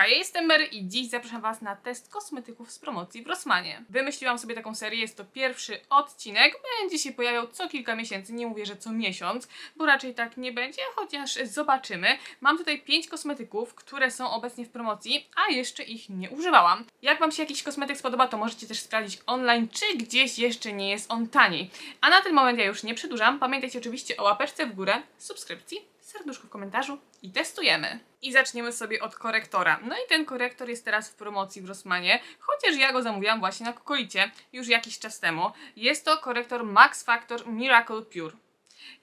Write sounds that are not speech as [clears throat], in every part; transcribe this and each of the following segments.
Hejka, ja jestem Mary i dziś zapraszam Was na test kosmetyków z promocji w Rossmanie. Wymyśliłam sobie taką serię, jest to pierwszy odcinek, będzie się pojawiał co kilka miesięcy, nie mówię, że co miesiąc, bo raczej tak nie będzie, chociaż zobaczymy. Mam tutaj pięć kosmetyków, które są obecnie w promocji, a jeszcze ich nie używałam. Jak Wam się jakiś kosmetyk spodoba, to możecie też sprawdzić online, czy gdzieś jeszcze nie jest on taniej. A na ten moment ja już nie przedłużam, pamiętajcie oczywiście o łapeczce w górę, subskrypcji, serduszku w komentarzu i testujemy. I zaczniemy sobie od korektora. No i ten korektor jest teraz w promocji w Rossmanie, chociaż ja go zamówiłam właśnie na Kokolicie już jakiś czas temu. Jest to korektor Max Factor Miracle Pure.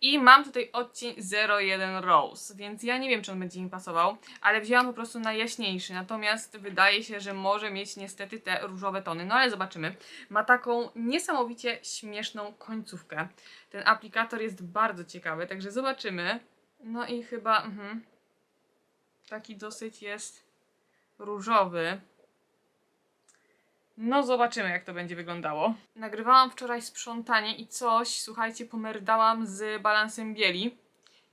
I mam tutaj odcień 01 Rose, więc ja nie wiem, czy on będzie mi pasował, ale wzięłam po prostu najjaśniejszy. Natomiast wydaje się, że może mieć niestety te różowe tony, no ale zobaczymy. Ma taką niesamowicie śmieszną końcówkę. Ten aplikator jest bardzo ciekawy, także zobaczymy. No i chyba mhm, taki dosyć jest różowy. No zobaczymy jak to będzie wyglądało. Nagrywałam wczoraj sprzątanie i coś, słuchajcie, pomerdałam z balansem bieli.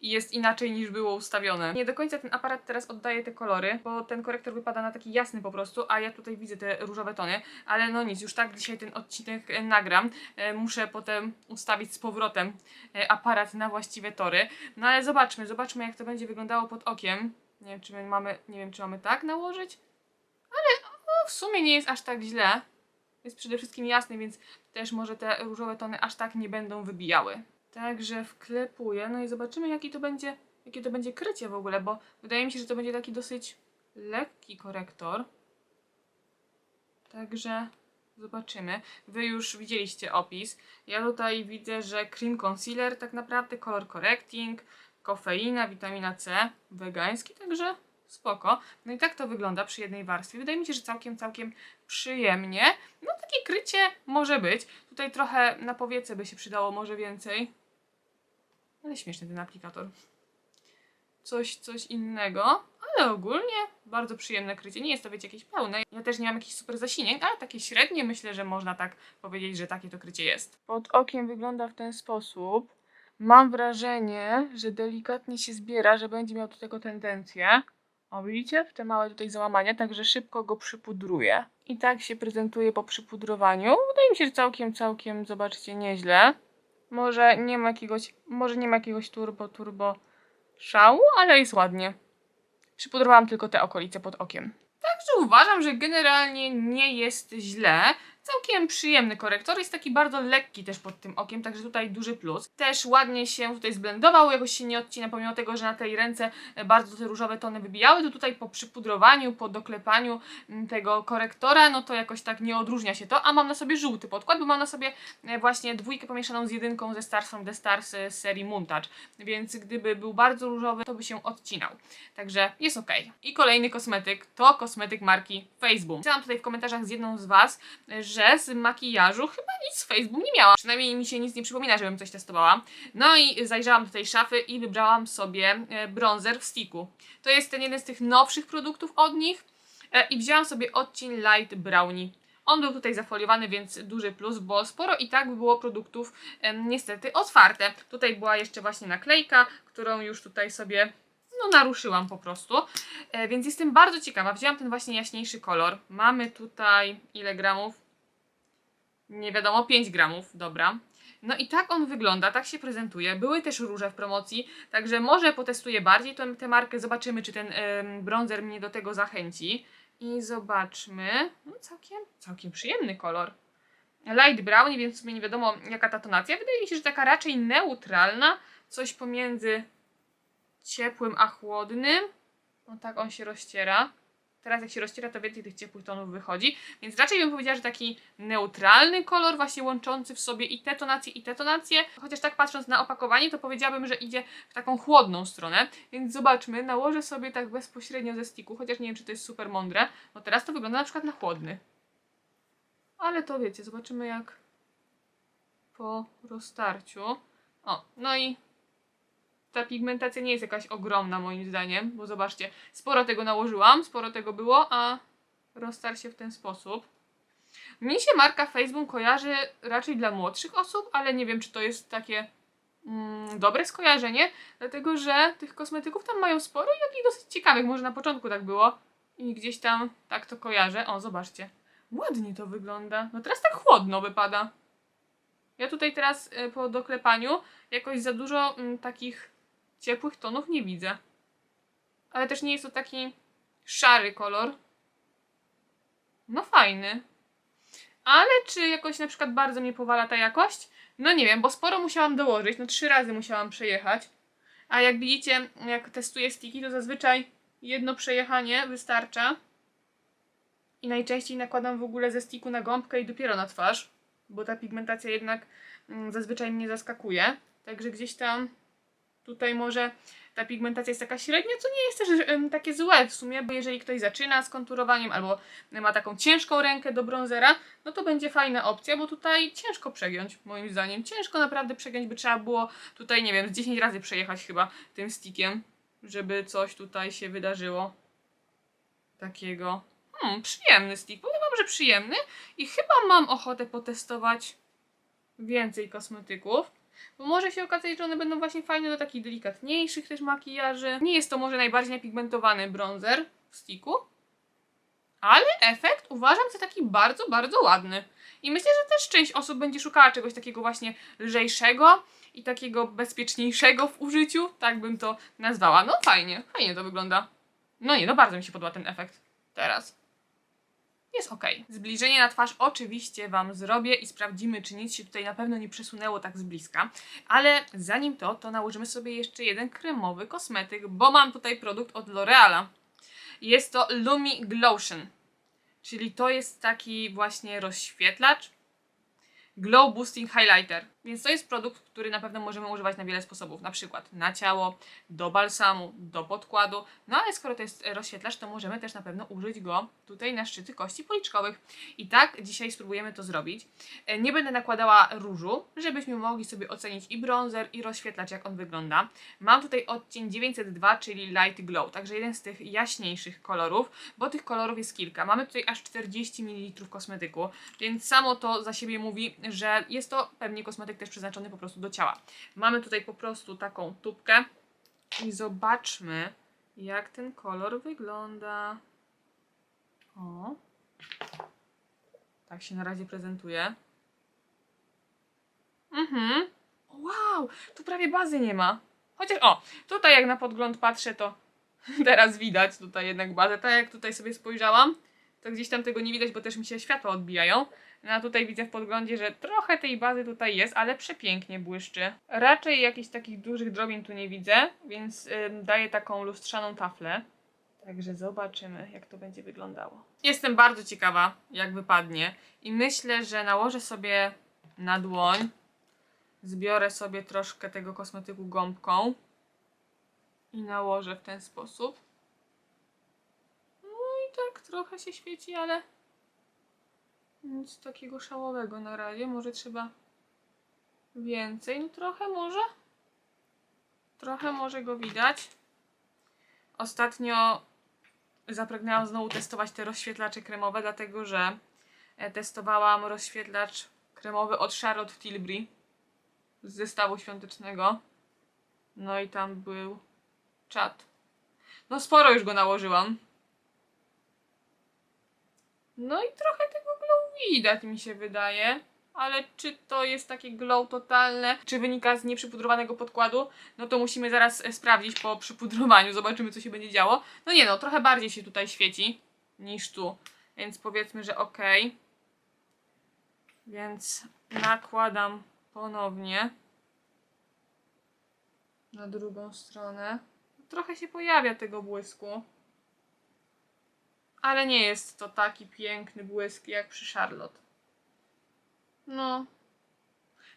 I jest inaczej niż było ustawione. Nie do końca ten aparat teraz oddaje te kolory, bo ten korektor wypada na taki jasny po prostu, a ja tutaj widzę te różowe tony. Ale no nic, już tak dzisiaj ten odcinek e, nagram. E, muszę potem ustawić z powrotem e, aparat na właściwe tory. No ale zobaczmy, zobaczmy jak to będzie wyglądało pod okiem. Nie wiem, czy my mamy, nie wiem, czy mamy tak nałożyć, ale no, w sumie nie jest aż tak źle. Jest przede wszystkim jasny, więc też może te różowe tony aż tak nie będą wybijały. Także wklepuję, no i zobaczymy jaki to będzie, jakie to będzie krycie w ogóle, bo wydaje mi się, że to będzie taki dosyć lekki korektor. Także zobaczymy. Wy już widzieliście opis. Ja tutaj widzę, że cream concealer tak naprawdę, color correcting, kofeina, witamina C, wegański, także spoko. No i tak to wygląda przy jednej warstwie. Wydaje mi się, że całkiem, całkiem przyjemnie. No takie krycie może być. Tutaj trochę na powiece by się przydało, może więcej. Ale śmieszny ten aplikator. Coś, coś innego, ale ogólnie bardzo przyjemne krycie. Nie jest to, wiecie, jakieś pełne. Ja też nie mam jakichś super zasinień, ale takie średnie myślę, że można tak powiedzieć, że takie to krycie jest. Pod okiem wygląda w ten sposób. Mam wrażenie, że delikatnie się zbiera, że będzie miał do tego tendencję. O, widzicie? W te małe tutaj załamania, także szybko go przypudruję. I tak się prezentuje po przypudrowaniu. Wydaje mi się, że całkiem, całkiem, zobaczcie, nieźle. Może nie ma jakiegoś, może nie ma jakiegoś turbo, turbo szału, ale jest ładnie. Przypudrowałam tylko te okolice pod okiem. Także uważam, że generalnie nie jest źle. Całkiem przyjemny korektor, jest taki bardzo lekki też pod tym okiem, także tutaj duży plus. Też ładnie się tutaj zblendował, jakoś się nie odcina, pomimo tego, że na tej ręce e, bardzo te różowe tony wybijały, to tutaj po przypudrowaniu, po doklepaniu m, tego korektora, no to jakoś tak nie odróżnia się to, a mam na sobie żółty podkład, bo mam na sobie e, właśnie dwójkę pomieszaną z jedynką ze Stars from the Stars e, z serii Montage, więc gdyby był bardzo różowy, to by się odcinał. Także jest ok. I kolejny kosmetyk to kosmetyk marki Facebook. Pisałam tutaj w komentarzach z jedną z Was, że z makijażu chyba nic z Facebook nie miałam. Przynajmniej mi się nic nie przypomina, żebym coś testowała. No i zajrzałam do tej szafy i wybrałam sobie e, bronzer w sticku. To jest ten jeden z tych nowszych produktów od nich e, i wzięłam sobie odcień Light Brownie. On był tutaj zafoliowany, więc duży plus, bo sporo i tak było produktów niestety otwarte. Tutaj była jeszcze właśnie naklejka, którą już tutaj sobie no naruszyłam po prostu. E, więc jestem bardzo ciekawa. Wzięłam ten właśnie jaśniejszy kolor. Mamy tutaj ile gramów? Nie wiadomo, 5 gramów, dobra. No i tak on wygląda, tak się prezentuje. Były też róże w promocji, także może potestuję bardziej tę, tę markę, zobaczymy, czy ten em, bronzer mnie do tego zachęci. I zobaczmy. No całkiem, całkiem przyjemny kolor. Light brown, więc w nie wiadomo jaka ta tonacja. Wydaje mi się, że taka raczej neutralna, coś pomiędzy ciepłym a chłodnym. No tak on się rozciera. Teraz jak się rozciera, to więcej tych ciepłych tonów wychodzi. Więc raczej bym powiedziała, że taki neutralny kolor, właśnie łączący w sobie i te tonacje, i te tonacje. Chociaż tak patrząc na opakowanie, to powiedziałabym, że idzie w taką chłodną stronę. Więc zobaczmy, nałożę sobie tak bezpośrednio ze sticku, chociaż nie wiem, czy to jest super mądre. Bo teraz to wygląda na przykład na chłodny. Ale to wiecie, zobaczymy jak po roztarciu. O, no i ta pigmentacja nie jest jakaś ogromna moim zdaniem, bo zobaczcie, sporo tego nałożyłam, sporo tego było, a roztarł się w ten sposób. Mi się marka Facebook kojarzy raczej dla młodszych osób, ale nie wiem, czy to jest takie mm, dobre skojarzenie, dlatego że tych kosmetyków tam mają sporo i takich dosyć ciekawych, może na początku tak było. I gdzieś tam tak to kojarzę. O, zobaczcie. Ładnie to wygląda. No teraz tak chłodno wypada. Ja tutaj teraz y, po doklepaniu jakoś za dużo mm, takich ciepłych tonów nie widzę. Ale też nie jest to taki szary kolor. No fajny. Ale czy jakoś na przykład bardzo mnie powala ta jakość? No nie wiem, bo sporo musiałam dołożyć. No trzy razy musiałam przejechać. A jak widzicie, jak testuję stiki, to zazwyczaj jedno przejechanie wystarcza. I najczęściej nakładam w ogóle ze stiku na gąbkę i dopiero na twarz, bo ta pigmentacja jednak mm, zazwyczaj mnie zaskakuje. Także gdzieś tam tutaj może ta pigmentacja jest taka średnia, co nie jest też takie złe w sumie, bo jeżeli ktoś zaczyna z konturowaniem albo ma taką ciężką rękę do bronzera, no to będzie fajna opcja, bo tutaj ciężko przegiąć, moim zdaniem. Ciężko naprawdę przegiąć, by trzeba było tutaj, nie wiem, z 10 razy przejechać chyba tym stickiem, żeby coś tutaj się wydarzyło takiego. Hmm, przyjemny stick, powiem wam, że przyjemny i chyba mam ochotę potestować więcej kosmetyków. Bo może się okazać, że one będą właśnie fajne do takich delikatniejszych też makijaży. Nie jest to może najbardziej napigmentowany bronzer w sticku, ale efekt uważam za taki bardzo, bardzo ładny. I myślę, że też część osób będzie szukała czegoś takiego właśnie lżejszego i takiego bezpieczniejszego w użyciu, tak bym to nazwała. No fajnie, fajnie to wygląda. No nie, no bardzo mi się podoba ten efekt teraz jest ok. Zbliżenie na twarz oczywiście Wam zrobię i sprawdzimy, czy nic się tutaj na pewno nie przesunęło tak z bliska. Ale zanim to, to nałożymy sobie jeszcze jeden kremowy kosmetyk, bo mam tutaj produkt od L'Oreala. Jest to Lumi Glowtion, czyli to jest taki właśnie rozświetlacz, Glow Boosting Highlighter. Więc to jest produkt, który na pewno możemy używać na wiele sposobów, na przykład na ciało, do balsamu, do podkładu. No ale skoro to jest rozświetlacz, to możemy też na pewno użyć go tutaj na szczyty kości policzkowych. I tak dzisiaj spróbujemy to zrobić. E, Nie będę nakładała różu, żebyśmy mogli sobie ocenić i bronzer, i rozświetlacz, jak on wygląda. Mam tutaj odcień 902, czyli Light Glow, także jeden z tych jaśniejszych kolorów, bo tych kolorów jest kilka. Mamy tutaj aż 40 ml kosmetyku, więc samo to za siebie mówi, że jest to pewnie kosmetyk też przeznaczony po prostu do ciała. Mamy tutaj po prostu taką tubkę i zobaczmy, jak ten kolor wygląda. O. Tak się na razie prezentuje. Mhm. Wow, tu prawie bazy nie ma. Chociaż o, tutaj jak na podgląd patrzę, to [laughs] teraz widać tutaj jednak bazę. Tak jak tutaj sobie spojrzałam, to gdzieś tam tego nie widać, bo też mi się światła odbijają. No a tutaj widzę w podglądzie, że trochę tej bazy tutaj jest, ale przepięknie błyszczy. Raczej jakichś takich dużych drobin tu nie widzę, więc ym, daję taką lustrzaną taflę. Także zobaczymy, jak to będzie wyglądało. Jestem bardzo ciekawa, jak wypadnie. I myślę, że nałożę sobie na dłoń. Zbiorę sobie troszkę tego kosmetyku gąbką. I nałożę w ten sposób. Tak trochę się świeci, ale nic takiego szałowego na razie. Może trzeba więcej. No trochę może. Trochę może go widać. Ostatnio zapragnęłam znowu testować te rozświetlacze kremowe, dlatego że e, testowałam rozświetlacz kremowy od Charlotte Tilbury z zestawu świątecznego. No i tam był czat. No sporo już go nałożyłam. No i trochę tego glow widać mi się wydaje. Ale czy to jest takie glow totalne, czy wynika z nieprzypudrowanego podkładu, no to musimy zaraz e, sprawdzić po przypudrowaniu, zobaczymy co się będzie działo. No nie no, trochę bardziej się tutaj świeci niż tu, więc powiedzmy, że ok. Więc nakładam ponownie na drugą stronę. Trochę się pojawia tego błysku. Ale nie jest to taki piękny błysk jak przy Charlotte. No.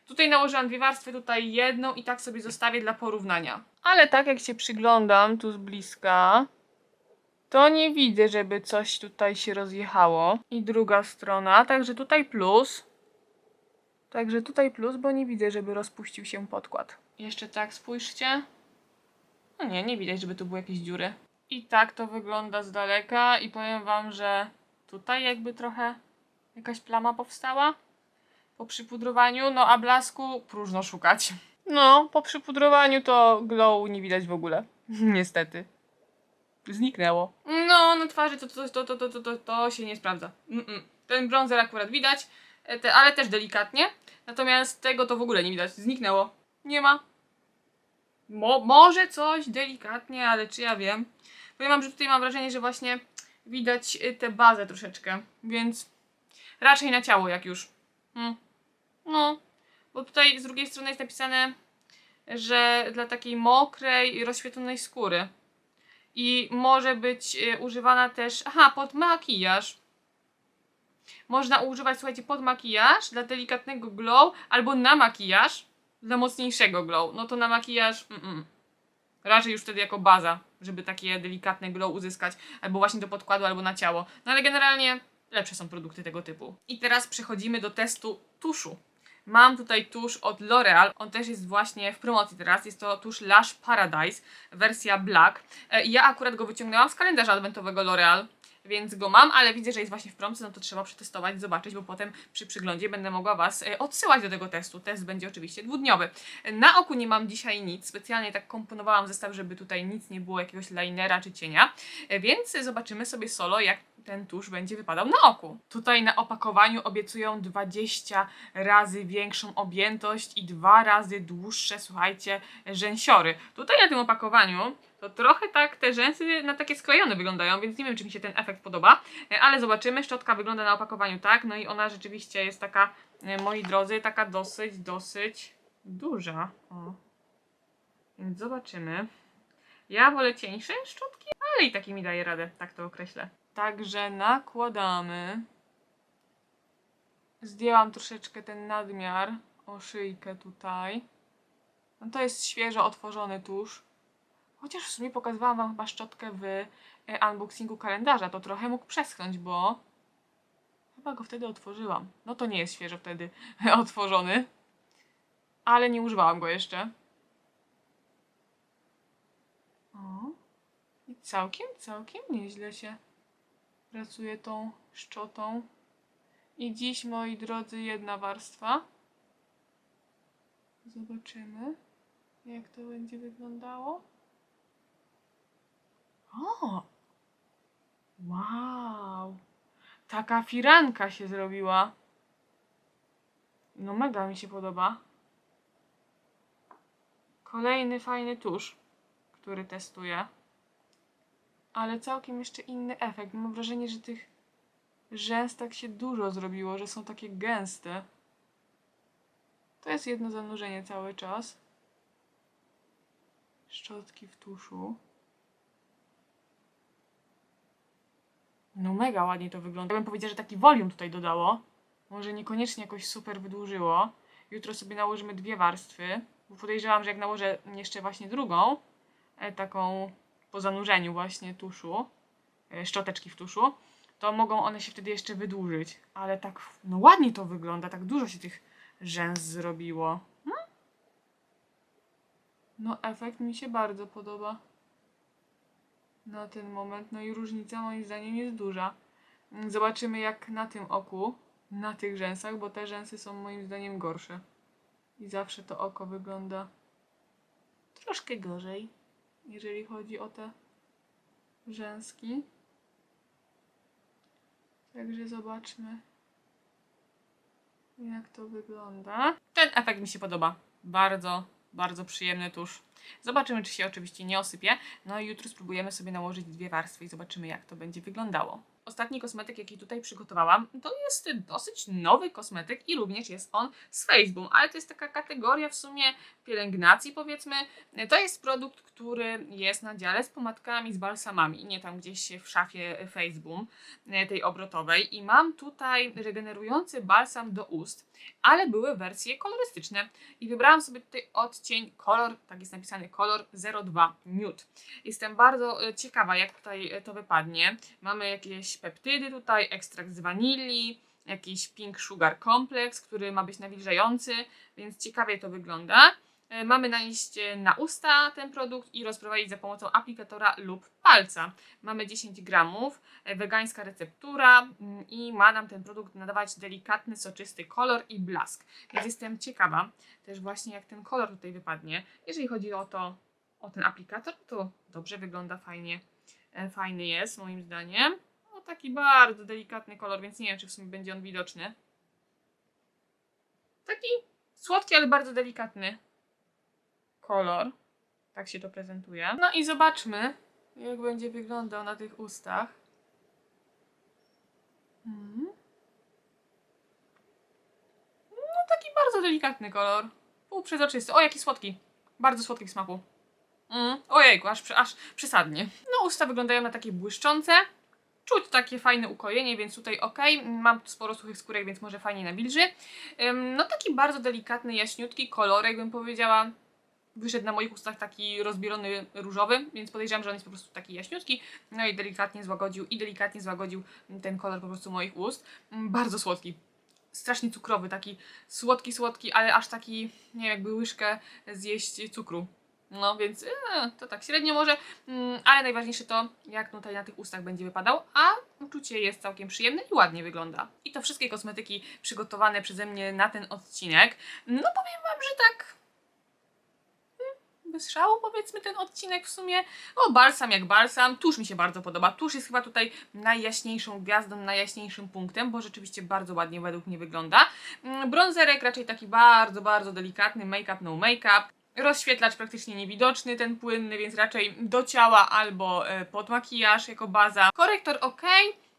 Tutaj nałożyłam dwie warstwy, tutaj jedną i tak sobie zostawię dla porównania. Ale tak jak się przyglądam tu z bliska, to nie widzę, żeby coś tutaj się rozjechało. I druga strona, także tutaj plus. Także tutaj plus, bo nie widzę, żeby rozpuścił się podkład. Jeszcze tak spójrzcie. No nie, nie widać, żeby tu były jakieś dziury. I tak to wygląda z daleka i powiem wam, że tutaj jakby trochę jakaś plama powstała po przypudrowaniu, no a blasku próżno szukać. No, po przypudrowaniu to glow nie widać w ogóle. [laughs] Niestety. zniknęło. No, na twarzy to, to, to, to, to, to, to, to się nie sprawdza. Mm-mm. Ten bronzer akurat widać, e, te, ale też delikatnie. Natomiast tego to w ogóle nie widać. Zniknęło. Nie ma. Mo, może coś delikatnie, ale czy ja wiem? Powiem wam, że tutaj mam wrażenie, że właśnie widać y, tę bazę troszeczkę, więc raczej na ciało jak już. Mm. No, bo tutaj z drugiej strony jest napisane, że dla takiej mokrej rozświetlonej skóry. I może być y, używana też, aha, pod makijaż. Można używać, słuchajcie, pod makijaż dla delikatnego glow albo na makijaż dla mocniejszego glow. No to na makijaż, mm-mm. raczej już wtedy jako baza, żeby takie delikatne glow uzyskać, albo właśnie do podkładu, albo na ciało. No ale generalnie lepsze są produkty tego typu. I teraz przechodzimy do testu tuszu. Mam tutaj tusz od L'Oreal. On też jest właśnie w promocji teraz. Jest to tusz Lash Paradise, wersja black. E, Ja akurat go wyciągnęłam z kalendarza adwentowego L'Oreal, więc go mam, ale widzę, że jest właśnie w promocji, no to trzeba przetestować, zobaczyć, bo potem przy przyglądzie będę mogła Was e, odsyłać do tego testu. Test będzie oczywiście dwudniowy. Na oku nie mam dzisiaj nic, specjalnie tak komponowałam zestaw, żeby tutaj nic nie było, jakiegoś linera czy cienia, E, więc zobaczymy sobie solo, jak ten tusz będzie wypadał na oku. Tutaj na opakowaniu obiecują 20 razy większą objętość i dwa razy dłuższe, słuchajcie, rzęsiory. Tutaj na tym opakowaniu to trochę tak te rzęsy na takie sklejone wyglądają, więc nie wiem, czy mi się ten efekt podoba, E, ale zobaczymy. Szczotka wygląda na opakowaniu tak, no i ona rzeczywiście jest taka, e, moi drodzy, taka dosyć, dosyć duża. O. Więc zobaczymy. Ja wolę cieńsze szczotki, ale i taki mi daje radę, tak to określę. Także nakładamy. Zdjęłam troszeczkę ten nadmiar o szyjkę tutaj. No to jest świeżo otworzony tusz. Chociaż w sumie pokazywałam Wam chyba szczotkę w e, unboxingu kalendarza, to trochę mógł przeschnąć, bo chyba go wtedy otworzyłam. No to nie jest świeżo wtedy [laughs] otworzony, ale nie używałam go jeszcze. O, i całkiem, całkiem nieźle się pracuje tą szczotą. I dziś, moi drodzy, jedna warstwa. Zobaczymy, jak to będzie wyglądało. O! Wow! Taka firanka się zrobiła. No mega mi się podoba. Kolejny fajny tusz, który testuję. Ale całkiem jeszcze inny efekt. Mam wrażenie, że tych rzęs tak się dużo zrobiło, że są takie gęste. To jest jedno zanurzenie cały czas. Szczotki w tuszu. No mega ładnie to wygląda. Ja bym powiedziała, że taki volume tutaj dodało. Może niekoniecznie jakoś super wydłużyło. Jutro sobie nałożymy dwie warstwy. Bo podejrzewam, że jak nałożę jeszcze właśnie drugą, e, taką po zanurzeniu właśnie tuszu, e, szczoteczki w tuszu, to mogą one się wtedy jeszcze wydłużyć. Ale tak, no ładnie to wygląda, tak dużo się tych rzęs zrobiło. No, no efekt mi się bardzo podoba na ten moment. No i różnica moim zdaniem jest duża. Zobaczymy jak na tym oku, na tych rzęsach, bo te rzęsy są moim zdaniem gorsze. I zawsze to oko wygląda troszkę gorzej, jeżeli chodzi o te rzęski. Także zobaczmy, jak to wygląda. Ten efekt mi się podoba. Bardzo, bardzo przyjemny tusz. Zobaczymy, czy się oczywiście nie osypie. No i jutro spróbujemy sobie nałożyć dwie warstwy i zobaczymy, jak to będzie wyglądało. Ostatni kosmetyk, jaki tutaj przygotowałam, to jest dosyć nowy kosmetyk i również jest on z Facebook, ale to jest taka kategoria w sumie pielęgnacji, powiedzmy. To jest produkt, który jest na dziale z pomadkami, z balsamami, nie tam gdzieś w szafie Facebook tej obrotowej. I mam tutaj regenerujący balsam do ust, ale były wersje kolorystyczne. I wybrałam sobie tutaj odcień kolor, tak jest napisany kolor 02 Nude. Jestem bardzo e, ciekawa, jak tutaj e, to wypadnie. Mamy jakieś peptydy tutaj, ekstrakt z wanilii, jakiś pink sugar complex, który ma być nawilżający, więc ciekawie to wygląda. E, Mamy nanieść na usta ten produkt i rozprowadzić za pomocą aplikatora lub palca. Mamy 10 gramów, e, wegańska receptura mm, i ma nam ten produkt nadawać delikatny, soczysty kolor i blask. Więc jestem ciekawa też właśnie jak ten kolor tutaj wypadnie. Jeżeli chodzi o to, o ten aplikator, to dobrze wygląda fajnie. e, fajny jest, moim zdaniem. No taki bardzo delikatny kolor, więc nie wiem, czy w sumie będzie on widoczny. Taki słodki, ale bardzo delikatny kolor. Tak się to prezentuje. No i zobaczmy, jak będzie wyglądał na tych ustach. Mhm. No taki bardzo delikatny kolor. Półprzezroczysty. O, jaki słodki. Bardzo słodki w smaku. Mm. Ojejku, aż, aż przesadnie. No usta wyglądają na takie błyszczące. Czuć takie fajne ukojenie, więc tutaj ok. Mam sporo suchych skórek, więc może fajnie nawilży. Ym, No taki bardzo delikatny, jaśniutki kolorek bym powiedziała. Wyszedł na moich ustach taki rozbielony różowy, więc podejrzewam, że on jest po prostu taki jaśniutki. No i delikatnie złagodził i delikatnie złagodził ten kolor po prostu moich ust. Mm, Bardzo słodki. Strasznie cukrowy, taki słodki, słodki, ale aż taki, nie wiem, jakby łyżkę zjeść cukru. No więc e, to tak średnio może, mm, ale najważniejsze to, jak tutaj na tych ustach będzie wypadał, a uczucie jest całkiem przyjemne i ładnie wygląda. I to wszystkie kosmetyki przygotowane przeze mnie na ten odcinek. No powiem Wam, że tak bez szału powiedzmy ten odcinek w sumie. O, balsam jak balsam. Tusz mi się bardzo podoba. Tusz jest chyba tutaj najjaśniejszą gwiazdą, najjaśniejszym punktem, bo rzeczywiście bardzo ładnie według mnie wygląda. Mm, Bronzerek raczej taki bardzo, bardzo delikatny. Make-up, no make-up. Rozświetlacz praktycznie niewidoczny, ten płynny, więc raczej do ciała albo e, pod makijaż jako baza. Korektor ok,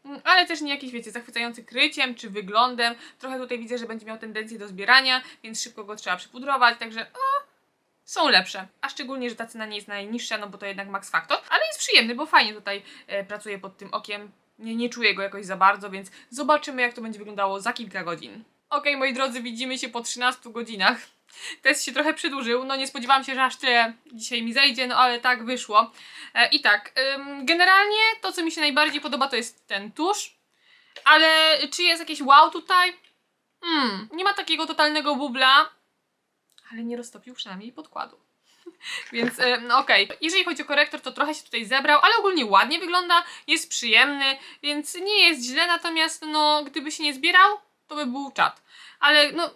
mm, ale też nie jakiś, wiecie, zachwycający kryciem czy wyglądem. Trochę tutaj widzę, że będzie miał tendencję do zbierania, więc szybko go trzeba przypudrować, także o, są lepsze. A szczególnie, że ta cena nie jest najniższa, no bo to jednak Max Factor, ale jest przyjemny, bo fajnie tutaj e, pod tym okiem. Nie, nie czuję go jakoś za bardzo, więc zobaczymy, jak to będzie wyglądało za kilka godzin. Okej, moi drodzy, widzimy się po 13 godzinach. Test się trochę przedłużył, no nie spodziewałam się, że aż tyle dzisiaj mi zejdzie, no ale tak wyszło. E, I tak, ym, generalnie to, co mi się najbardziej podoba, to jest ten tusz, ale czy jest jakieś wow tutaj? Hmm, nie ma takiego totalnego bubla, ale nie roztopił przynajmniej podkładu. [laughs] Więc e, no okej. Jeżeli chodzi o korektor, to trochę się tutaj zebrał, ale ogólnie ładnie wygląda, jest przyjemny, więc nie jest źle, natomiast no gdyby się nie zbierał, to by był czat. Ale no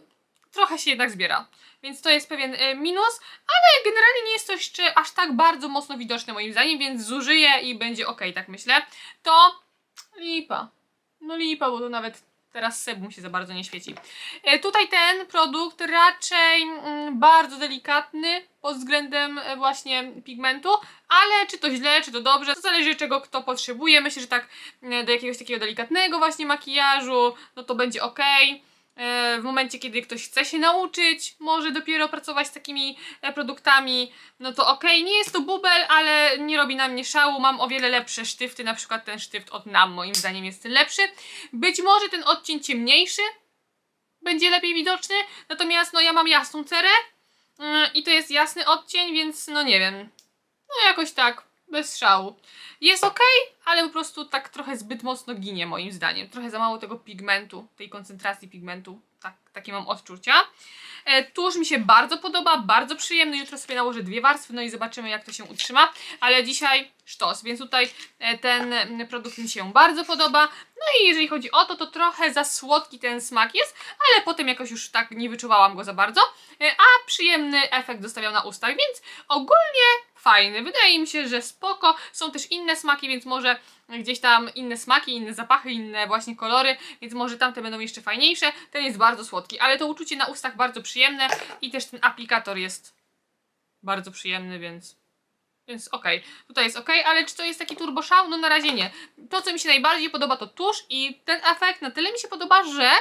trochę się jednak zbiera. Więc to jest pewien e, minus, ale generalnie nie jest to jeszcze aż tak bardzo mocno widoczne moim zdaniem, więc zużyję i będzie ok, tak myślę. To lipa. No lipa, bo to nawet teraz sebum się za bardzo nie świeci. E, Tutaj ten produkt raczej mm, bardzo delikatny pod względem e, właśnie pigmentu, ale czy to źle, czy to dobrze, to zależy czego kto potrzebuje. Myślę, że tak e, do jakiegoś takiego delikatnego właśnie makijażu, no to będzie ok. E, W momencie, kiedy ktoś chce się nauczyć, może dopiero pracować z takimi e, produktami, no to ok, nie jest to bubel, ale nie robi na mnie szału. Mam o wiele lepsze sztyfty, na przykład ten sztyft od NAM moim zdaniem jest lepszy. Być może ten odcień ciemniejszy będzie lepiej widoczny, natomiast no ja mam jasną cerę mm, i to jest jasny odcień, więc no nie wiem, no jakoś tak, bez szału. Jest ok, ale po prostu tak trochę zbyt mocno ginie moim zdaniem. Trochę za mało tego pigmentu, tej koncentracji pigmentu. Tak, takie mam odczucia. E, tuż mi się bardzo podoba, bardzo przyjemny. Jutro sobie nałożę dwie warstwy, no i zobaczymy jak to się utrzyma. Ale dzisiaj sztos, więc tutaj e, ten produkt mi się bardzo podoba. No i jeżeli chodzi o to, to trochę za słodki ten smak jest, ale potem jakoś już tak nie wyczuwałam go za bardzo. E, a przyjemny efekt zostawiał na ustach, więc ogólnie fajny. Wydaje mi się, że spoko. Są też inne smaki, więc może gdzieś tam inne smaki, inne zapachy, inne właśnie kolory, więc może tamte będą jeszcze fajniejsze. Ten jest bardzo słodki, ale to uczucie na ustach bardzo przyjemne i też ten aplikator jest bardzo przyjemny, więc więc okej, tutaj jest okej, ale czy to jest taki turbo szał? No na razie nie. To, co mi się najbardziej podoba, to tusz i ten efekt na tyle mi się podoba, że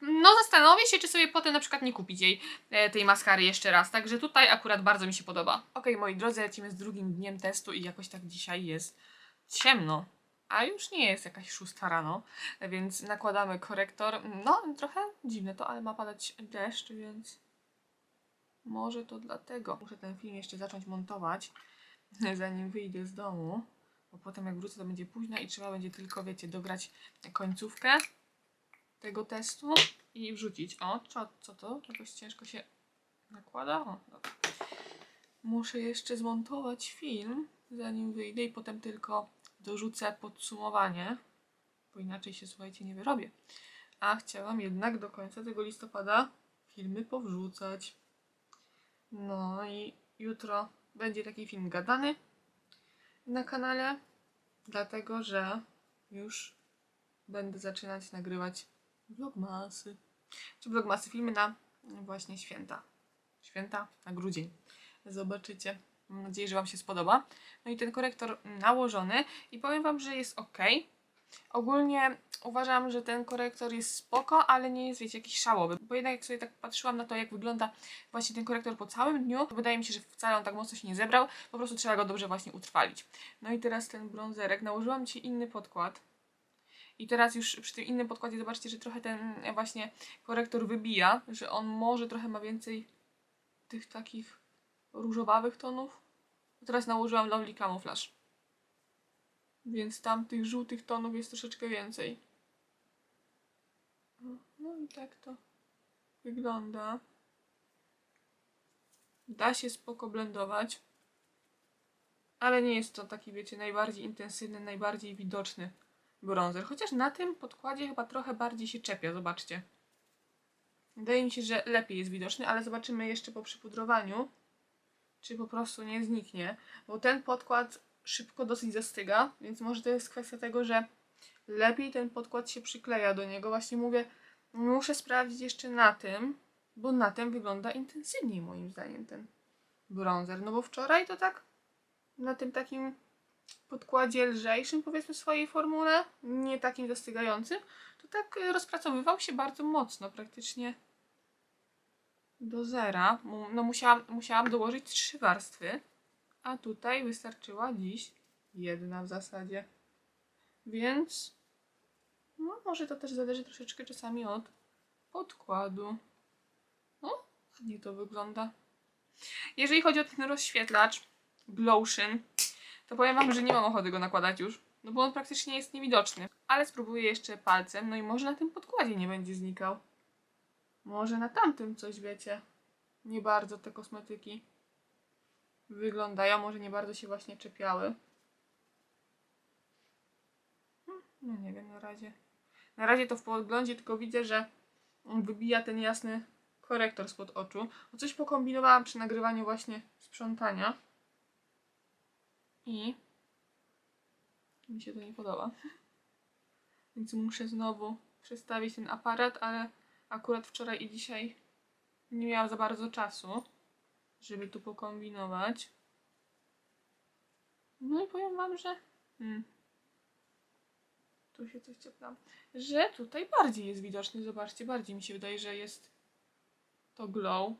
no zastanowię się, czy sobie potem na przykład nie kupić jej e, tej maskary jeszcze raz. Także tutaj akurat bardzo mi się podoba. Okej, moi drodzy, lecimy z drugim dniem testu i jakoś tak dzisiaj jest ciemno. A już nie jest jakaś szósta rano, więc nakładamy korektor. No, trochę dziwne to, ale ma padać deszcz, więc może to dlatego. Muszę ten film jeszcze zacząć montować, [laughs] zanim wyjdę z domu, bo potem jak wrócę to będzie późno i trzeba będzie tylko, wiecie, dograć końcówkę tego testu i wrzucić. O, co, co to? Jakoś ciężko się nakłada? O. Muszę jeszcze zmontować film, zanim wyjdę i potem tylko dorzucę podsumowanie, bo inaczej się, słuchajcie, nie wyrobię. A chciałam jednak do końca tego listopada filmy powrzucać. No i jutro będzie taki film gadany na kanale. Dlatego, że już będę zaczynać nagrywać vlogmasy. Czy vlogmasy, filmy na właśnie święta. Święta na grudzień. Zobaczycie. Mam nadzieję, że Wam się spodoba. No i ten korektor nałożony i powiem Wam, że jest ok. Ogólnie uważam, że ten korektor jest spoko, ale nie jest, wiecie, jakiś szałowy. Bo jednak jak sobie tak patrzyłam na to, jak wygląda właśnie ten korektor po całym dniu, to wydaje mi się, że wcale on tak mocno się nie zebrał. Po prostu trzeba go dobrze właśnie utrwalić. No i teraz ten brązerek. Nałożyłam Ci inny podkład. I teraz już przy tym innym podkładzie zobaczcie, że trochę ten właśnie korektor wybija, że on może trochę ma więcej tych takich różowawych tonów. Teraz nałożyłam Lovely Camouflage. Więc tam tych żółtych tonów jest troszeczkę więcej. No, i tak to wygląda. Da się spoko blendować. Ale nie jest to taki, wiecie, najbardziej intensywny, najbardziej widoczny bronzer. Chociaż na tym podkładzie chyba trochę bardziej się czepia, zobaczcie. Wydaje mi się, że lepiej jest widoczny, ale zobaczymy jeszcze po przypudrowaniu, czy po prostu nie zniknie. Bo ten podkład szybko dosyć zastyga, więc może to jest kwestia tego, że lepiej ten podkład się przykleja do niego. Właśnie mówię, muszę sprawdzić jeszcze na tym, bo na tym wygląda intensywniej moim zdaniem ten bronzer. No bo wczoraj to tak na tym takim podkładzie lżejszym, powiedzmy, swojej formule, nie takim zastygającym, to tak y, rozpracowywał się bardzo mocno, praktycznie do zera. No musiałam, musiałam dołożyć trzy warstwy, a tutaj wystarczyła dziś jedna w zasadzie. Więc no, może to też zależy troszeczkę czasami od podkładu. No, ładnie to wygląda. Jeżeli chodzi o ten rozświetlacz Glowshin, to powiem Wam, że nie mam ochoty go nakładać już, no bo on praktycznie jest niewidoczny. Ale spróbuję jeszcze palcem, no i może na tym podkładzie nie będzie znikał. Może na tamtym coś wiecie. Nie bardzo te kosmetyki wyglądają, może nie bardzo się właśnie czepiały. No nie wiem, na razie. Na razie to w podglądzie tylko widzę, że wybija ten jasny korektor spod oczu. O coś pokombinowałam przy nagrywaniu właśnie sprzątania. I mi się to nie podoba. Więc muszę znowu przestawić ten aparat, ale akurat wczoraj i dzisiaj nie miałam za bardzo czasu, żeby tu pokombinować. No i powiem wam, że hmm, tu się coś cieplam, że tutaj bardziej jest widoczny. Zobaczcie, bardziej mi się wydaje, że jest to glow.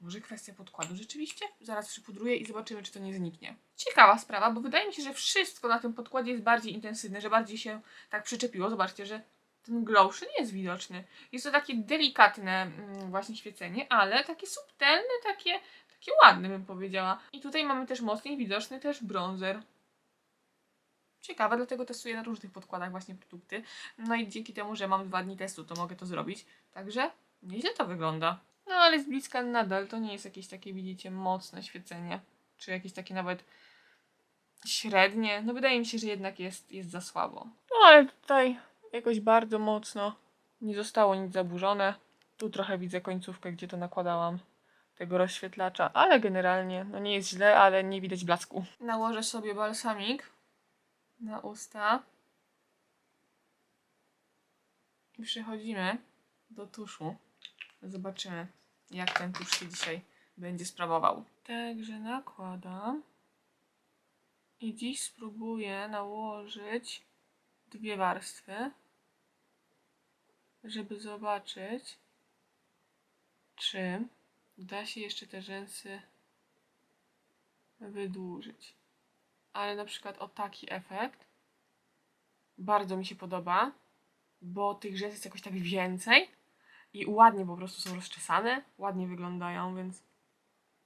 Może kwestia podkładu rzeczywiście? Zaraz przypudruję i zobaczymy, czy to nie zniknie. Ciekawa sprawa, bo wydaje mi się, że wszystko na tym podkładzie jest bardziej intensywne, że bardziej się tak przyczepiło. Zobaczcie, że ten glowszy nie jest widoczny. Jest to takie delikatne mm, właśnie świecenie, ale takie subtelne, takie, takie ładne bym powiedziała. I tutaj mamy też mocniej widoczny też bronzer. Ciekawe, dlatego testuję na różnych podkładach właśnie produkty. No i dzięki temu, że mam dwa dni testu, to mogę to zrobić. Także nieźle to wygląda. No ale z bliska nadal to nie jest jakieś takie, widzicie, mocne świecenie. Czy jakieś takie nawet średnie. No wydaje mi się, że jednak jest, jest za słabo. No ale tutaj jakoś bardzo mocno nie zostało nic zaburzone. Tu trochę widzę końcówkę, gdzie to nakładałam tego rozświetlacza, ale generalnie no nie jest źle, ale nie widać blasku. Nałożę sobie balsamik na usta. I przechodzimy do tuszu. Zobaczymy, jak ten tusz się dzisiaj będzie sprawował. Także nakładam. I dziś spróbuję nałożyć dwie warstwy, żeby zobaczyć, czy da się jeszcze te rzęsy wydłużyć. Ale na przykład o taki efekt bardzo mi się podoba, bo tych rzęs jest jakoś tak więcej i ładnie po prostu są rozczesane, ładnie wyglądają, więc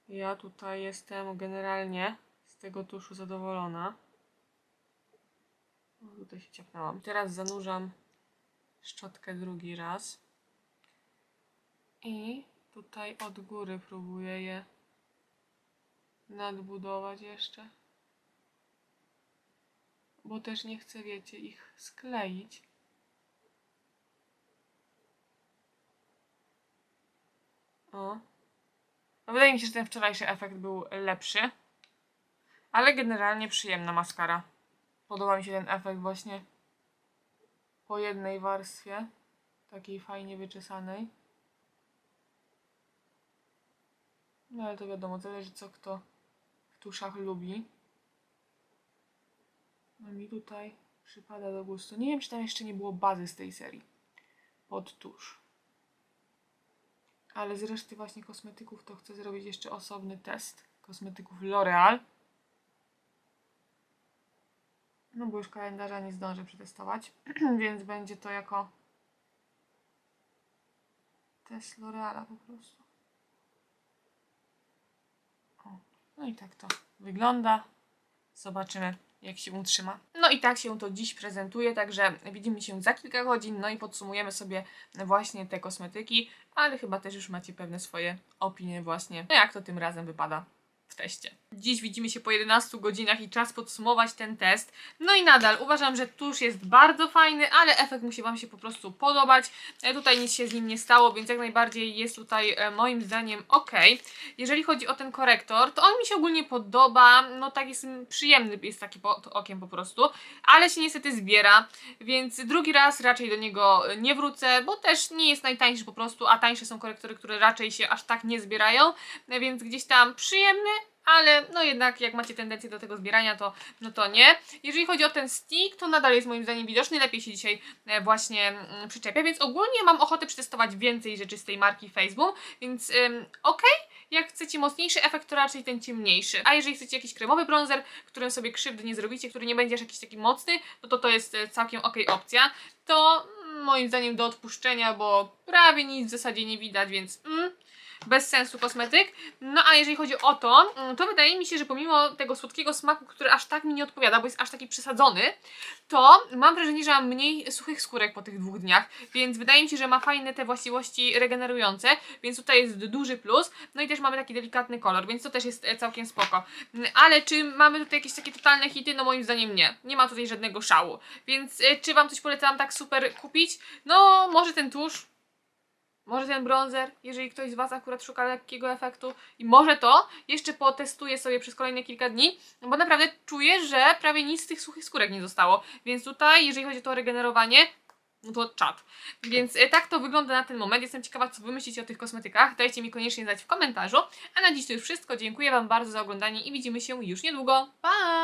ja tutaj jestem generalnie z tego tuszu zadowolona. O, tutaj się ciepnęłam. Teraz zanurzam szczotkę drugi raz. I tutaj od góry próbuję je nadbudować jeszcze. Bo też nie chcę, wiecie, ich skleić. O. No wydaje mi się, że ten wczorajszy efekt był lepszy. Ale generalnie przyjemna maskara. Podoba mi się ten efekt właśnie po jednej warstwie, takiej fajnie wyczesanej. No ale to wiadomo, zależy co kto w tuszach lubi. No mi tutaj przypada do gustu. Nie wiem, czy tam jeszcze nie było bazy z tej serii. Pod tusz. Ale z reszty właśnie kosmetyków to chcę zrobić jeszcze osobny test. Kosmetyków L'Oreal. No bo już kalendarza nie zdążę przetestować, [clears throat] więc będzie to jako test L'Oreala po prostu. O, no i tak to wygląda. Zobaczymy, jak się utrzyma. No i tak się to dziś prezentuje, także widzimy się za kilka godzin, no i podsumujemy sobie właśnie te kosmetyki, ale chyba też już macie pewne swoje opinie właśnie, no jak to tym razem wypada w teście. Dziś widzimy się po 11 godzinach i czas podsumować ten test. No i nadal uważam, że tusz jest bardzo fajny, ale efekt musi Wam się po prostu podobać. E, Tutaj nic się z nim nie stało, więc jak najbardziej jest tutaj e, moim zdaniem ok. Jeżeli chodzi o ten korektor, to on mi się ogólnie podoba, no tak jest przyjemny, jest taki pod okiem po prostu, ale się niestety zbiera, więc drugi raz raczej do niego e, nie wrócę, bo też nie jest najtańszy po prostu, a tańsze są korektory, które raczej się aż tak nie zbierają, więc gdzieś tam przyjemny, ale no jednak jak macie tendencję do tego zbierania, to no to nie. Jeżeli chodzi o ten stick, to nadal jest moim zdaniem widoczny, lepiej się dzisiaj e, właśnie mm, przyczepia, więc ogólnie mam ochotę przetestować więcej rzeczy z tej marki Facebook, więc ym, okej, jak chcecie mocniejszy efekt, to raczej ten ciemniejszy. A jeżeli chcecie jakiś kremowy bronzer, którym sobie krzywdy nie zrobicie, który nie będzie aż jakiś taki mocny, no to to jest e, całkiem okej opcja. To mm, moim zdaniem do odpuszczenia, bo prawie nic w zasadzie nie widać, więc mm, bez sensu kosmetyk. No a jeżeli chodzi o to, mm, to wydaje mi się, że pomimo tego słodkiego smaku, który aż tak mi nie odpowiada, bo jest aż taki przesadzony, to mam wrażenie, że mam mniej suchych skórek po tych dwóch dniach, więc wydaje mi się, że ma fajne te właściwości regenerujące, więc tutaj jest duży plus. No i też mamy taki delikatny kolor, więc to też jest e, całkiem spoko. Mm, Ale czy mamy tutaj jakieś takie totalne hity? No moim zdaniem nie. Nie ma tutaj żadnego szału. Więc e, czy Wam coś polecam tak super kupić? No może ten tusz, może ten bronzer, jeżeli ktoś z Was akurat szuka lekkiego efektu i może to jeszcze potestuję sobie przez kolejne kilka dni, no bo naprawdę czuję, że prawie nic z tych suchych skórek nie zostało, więc tutaj jeżeli chodzi o to regenerowanie, no to czad. Więc e, tak to wygląda na ten moment. Jestem ciekawa, co Wy myślicie o tych kosmetykach. Dajcie mi koniecznie znać w komentarzu. A na dziś to już wszystko. Dziękuję Wam bardzo za oglądanie i widzimy się już niedługo. Pa!